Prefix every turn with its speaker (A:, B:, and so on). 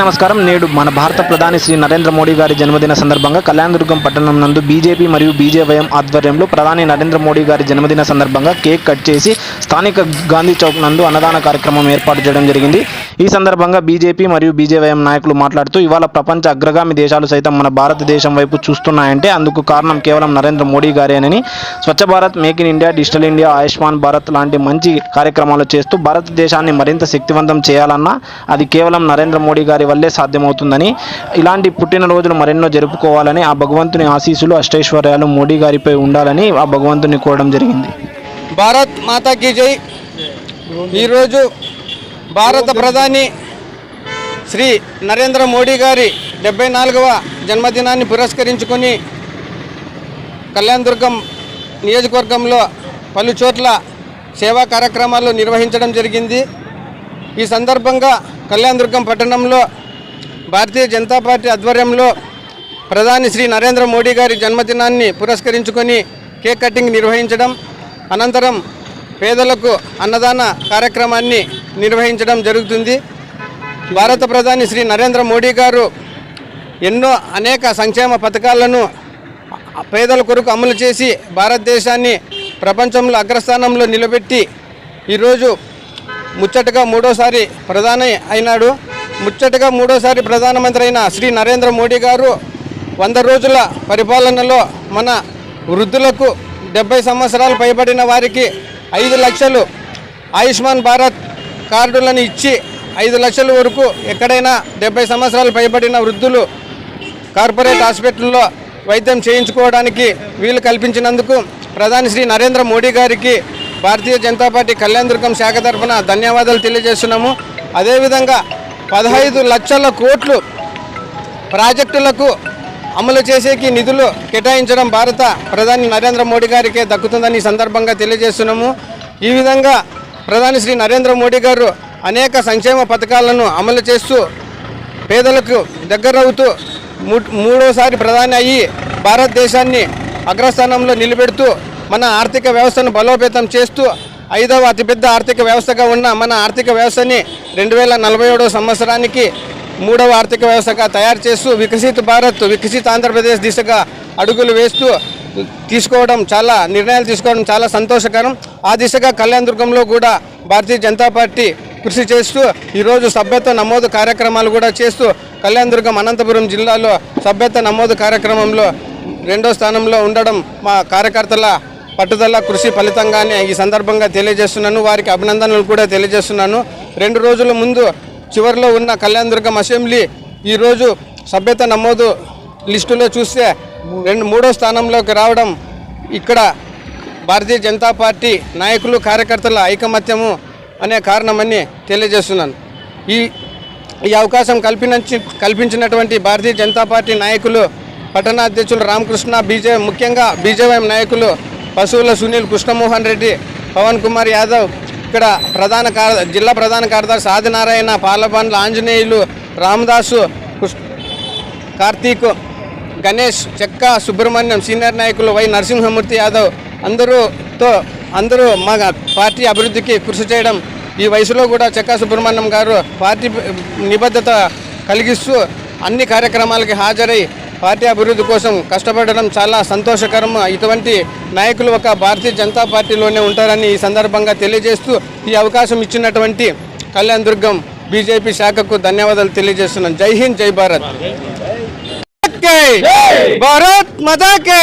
A: నమస్కారం. నేడు మన భారత ప్రధాని శ్రీ నరేంద్ర మోడీ గారి జన్మదిన సందర్భంగా కళ్యాణదుర్గం పట్టణం నందు బీజేపీ మరియు బీజేవైఎం ఆధ్వర్యంలో ప్రధాని నరేంద్ర మోడీ గారి జన్మదిన సందర్భంగా కేక్ కట్ చేసి స్థానిక గాంధీ చౌక్ నందు అన్నదాన కార్యక్రమం ఏర్పాటు చేయడం జరిగింది. ఈ సందర్భంగా బీజేపీ మరియు బీజేవైఎం నాయకులు మాట్లాడుతూ ఇవాళ ప్రపంచ అగ్రగామి దేశాలు సైతం మన భారతదేశం వైపు చూస్తున్నాయంటే అందుకు కారణం కేవలం Narendra Modi గారేనని Swachh Bharat make in India digital India Ayushman Bharat లాంటి మంచి కార్యక్రమాలు చేస్తూ భారతదేశాన్ని మరింత శక్తివంతం చేయాలన్నా అది కేవలం నరేంద్ర మోడీ గారి వల్లే సాధ్యమవుతుందని ఇలాంటి పుట్టినరోజులు మరెన్నో జరుపుకోవాలని ఆ భగవంతుని ఆశీస్సులు అష్టైశ్వర్యాలు మోడీ గారిపై ఉండాలని ఆ భగవంతుని కోరడం జరిగింది.
B: భారత్ మాతాకి జై. ఈరోజు భారత ప్రధాని శ్రీ నరేంద్ర మోడీ గారి డెబ్బై నాలుగవ జన్మదినాన్ని పురస్కరించుకొని కళ్యాణదుర్గం నియోజకవర్గంలో పలు చోట్ల సేవా కార్యక్రమాలు నిర్వహించడం జరిగింది. ఈ సందర్భంగా కళ్యాణదుర్గం పట్టణంలో భారతీయ జనతా పార్టీ ఆధ్వర్యంలో ప్రధాని శ్రీ నరేంద్ర మోడీ గారి జన్మదినాన్ని పురస్కరించుకొని కేక్ కటింగ్ నిర్వహించడం అనంతరం పేదలకు అన్నదాన కార్యక్రమాన్ని నిర్వహించడం జరుగుతుంది. భారత ప్రధాని శ్రీ నరేంద్ర మోడీ గారు ఎన్నో అనేక సంక్షేమ పథకాలను పేదల కొరకు అమలు చేసి భారతదేశాన్ని ప్రపంచంలో అగ్రస్థానంలో నిలబెట్టి ఈరోజు ముచ్చటగా మూడోసారి ప్రధాని అయినాడు. ముచ్చటగా మూడోసారి ప్రధానమంత్రి అయిన శ్రీ నరేంద్ర మోడీ గారు వంద రోజుల పరిపాలనలో మన వృద్ధులకు డెబ్బై సంవత్సరాలు పైబడిన వారికి ఐదు లక్షలు ఆయుష్మాన్ భారత్ కార్డులను ఇచ్చి ఐదు లక్షల వరకు ఎక్కడైనా డెబ్బై సంవత్సరాలు పైబడిన వృద్ధులు కార్పొరేట్ హాస్పిటల్లో వైద్యం చేయించుకోవడానికి వీలు కల్పించినందుకు ప్రధాని శ్రీ నరేంద్ర మోడీ గారికి భారతీయ జనతా పార్టీ కళ్యాణ శాఖ తరఫున ధన్యవాదాలు తెలియజేస్తున్నాము. అదేవిధంగా పదహైదు లక్షల కోట్లు ప్రాజెక్టులకు అమలు చేసేకి నిధులు కేటాయించడం భారత ప్రధాని నరేంద్ర మోడీ గారికే దక్కుతుందని ఈ సందర్భంగా తెలియజేస్తున్నాము. ఈ విధంగా ప్రధాని శ్రీ నరేంద్ర మోడీ గారు అనేక సంక్షేమ పథకాలను అమలు చేస్తూ పేదలకు దగ్గరవుతూ మూ- మూడోసారి ప్రధాని అయ్యి భారతదేశాన్ని అగ్రస్థానంలో నిలబెడుతూ మన ఆర్థిక వ్యవస్థను బలోపేతం చేస్తూ ఐదవ అతిపెద్ద ఆర్థిక వ్యవస్థగా ఉన్న మన ఆర్థిక వ్యవస్థని రెండు వేల నలభై ఏడవ సంవత్సరానికి మూడవ ఆర్థిక వ్యవస్థగా తయారు చేస్తూ వికసిత భారత్ వికసిత ఆంధ్రప్రదేశ్ దిశగా అడుగులు వేస్తూ తీసుకోవడం చాలా నిర్ణయాలు తీసుకోవడం చాలా సంతోషకరం. ఆ దిశగా కళ్యాణదుర్గంలో కూడా భారతీయ జనతా పార్టీ కృషి చేస్తూ ఈరోజు సభ్యత్వ నమోదు కార్యక్రమాలు కూడా చేస్తూ కళ్యాణదుర్గం అనంతపురం జిల్లాలో సభ్యత్వ నమోదు కార్యక్రమంలో రెండో స్థానంలో ఉండడం మా కార్యకర్తల పట్టుదల కృషి ఫలితంగానే ఈ సందర్భంగా తెలియజేస్తున్నాను. వారికి అభినందనలు కూడా తెలియజేస్తున్నాను. రెండు రోజుల ముందు చివరిలో ఉన్న కళ్యాణదుర్గం అసెంబ్లీ ఈరోజు సభ్యత నమోదు లిస్టులో చూస్తే రెండు మూడో స్థానంలోకి రావడం ఇక్కడ భారతీయ జనతా పార్టీ నాయకులు కార్యకర్తల ఐకమత్యము అనే కారణమని తెలియజేస్తున్నాను. ఈ ఈ అవకాశం కల్పించి కల్పించినటువంటి భారతీయ జనతా పార్టీ నాయకులు పట్టణాధ్యక్షులు రామకృష్ణ బీజే ముఖ్యంగా బీజేపీ నాయకులు పశువుల సునీల్ కృష్ణమోహన్ రెడ్డి పవన్ కుమార్ యాదవ్ ఇక్కడ ప్రధాన కార్ జిల్లా ప్రధాన కార్యదర్శి ఆదినారాయణ పాలబండ్ల ఆంజనేయులు రామదాసు కార్తీక్ గణేష్ చెక్క సుబ్రహ్మణ్యం సీనియర్ నాయకులు వై నరసింహమూర్తి యాదవ్ అందరూతో అందరూ మా పార్టీ అభివృద్ధికి కృషి చేయడం ఈ వయసులో కూడా చెక్క సుబ్రహ్మణ్యం గారు పార్టీ నిబద్ధత కలిగిస్తూ అన్ని కార్యక్రమాలకి హాజరై పార్టీ అభివృద్ధి కోసం కష్టపడడం చాలా సంతోషకరం. ఇటువంటి నాయకులు ఒక భారతీయ జనతా పార్టీలోనే ఉంటారని ఈ సందర్భంగా తెలియజేస్తూ ఈ అవకాశం ఇచ్చినటువంటి కళ్యాణ్ దుర్గం బీజేపీ శాఖకు ధన్యవాదాలు తెలియజేస్తున్నాను జై హింద్ జై భారత్. భారత్ మాతా కే